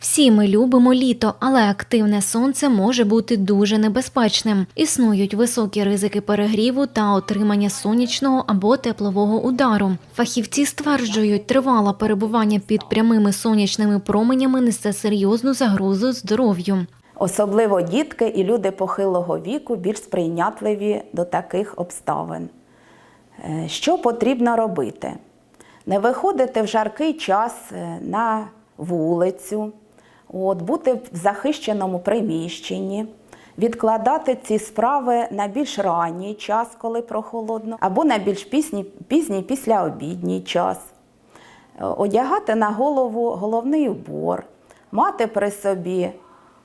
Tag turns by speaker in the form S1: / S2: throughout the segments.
S1: Всі ми любимо літо, але активне сонце може бути дуже небезпечним. Існують високі ризики перегріву та отримання сонячного або теплового удару. Фахівці стверджують, тривале перебування під прямими сонячними променями несе серйозну загрозу здоров'ю.
S2: Особливо дітки і люди похилого віку більш сприйнятливі до таких обставин. Е, Що потрібно робити? Не виходити в жаркий час е, на вулицю, от, бути в захищеному приміщенні, відкладати ці справи на більш ранній час, коли прохолодно, або на більш пізній, пізній післяобідній час. Е, Одягати на голову головний убор, мати при собі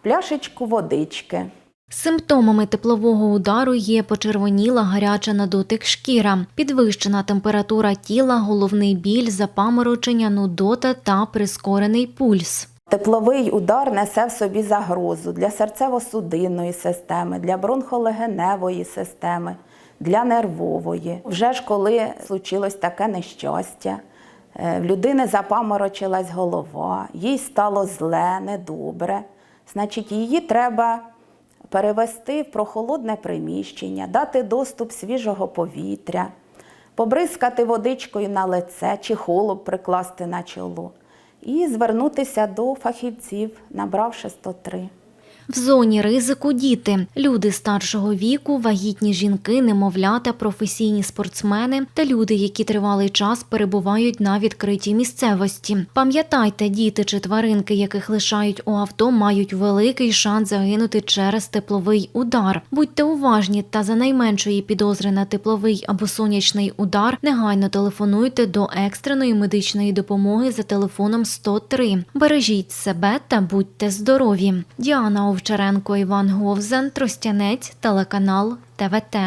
S2: пляшечку водички.
S1: Симптомами теплового удару є почервоніла гаряча на дотик шкіра, підвищена температура тіла, головний біль, запаморочення, нудота та прискорений пульс.
S2: Тепловий удар несе в собі загрозу для серцево-судинної системи, для бронхолегеневої системи, для нервової. Вже ж коли случилось таке нещастя, е, в людини запаморочилась голова, їй стало зле, недобре, значить, її треба перевести в прохолодне приміщення, дати доступ свіжого повітря, побризкати водичкою на лице чи холод прикласти на чоло і звернутися до фахівців, набравши 103.
S1: В зоні ризику діти, люди старшого віку, вагітні жінки, немовлята, професійні спортсмени та люди, які тривалий час перебувають на відкритій місцевості. Пам'ятайте, діти чи тваринки, яких лишають у авто, мають великий шанс загинути через тепловий удар. Будьте уважні та за найменшої підозри на тепловий або сонячний удар негайно телефонуйте до екстреної медичної допомоги за телефоном 103. Бережіть себе та будьте здорові. Діана Овчаренко, Іван Говзен, Тростянець, телеканал ТВТ.